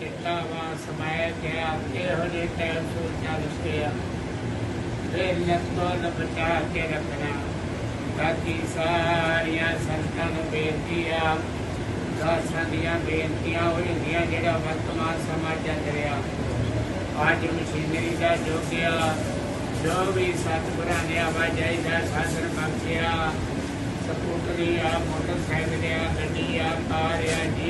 ਕੀਤਾ ਵਾ ਸਮਾਇਆ ਗਿਆ ਇਹੋ ਜਿਹੇ ਟਾਈਮ ਸੋਚਣਾ ਰਿਸ਼ਤੇ ਆ ਫਿਰ ਨਤੋਂ ਨ ਬਚਾ ਕੇ ਰੱਖਣਾ ਬਾਕੀ ਸਾਰੀਆਂ ਸੰਤਾਂ ਨੂੰ ਬੇਨਤੀ ਆ ਦਾਸਾਂ ਦੀਆਂ ਬੇਨਤੀਆਂ ਉਹ ਹੁੰਦੀਆਂ ਜਿਹੜਾ ਵਰਤਮਾਨ ਸਮਾਂ ਚੱਲ ਰਿਹਾ ਅੱਜ ਮਸ਼ੀਨਰੀ ਦਾ ਯੁੱਗ ਆ ਜੋ ਵੀ ਸਤਿਗੁਰਾਂ ਨੇ ਆਵਾਜਾਈ ਦਾ ਸਾਧਨ ਬਖਸ਼ਿਆ ਸਕੂਟਰੀ ਆ ਮੋਟਰਸਾਈਕਲ ਆ ਗੱਡੀ ਆ ਕਾਰ ਆ ਜੀ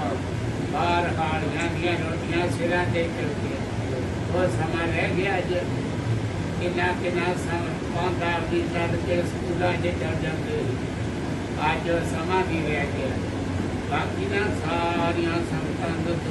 روٹیاں سرا دے سیرا چل وہ وہاں رہ گیا جی کنا کنا بھی چڑھ کے جاتے سکلے اج گیا باقی نہ ساری سنگان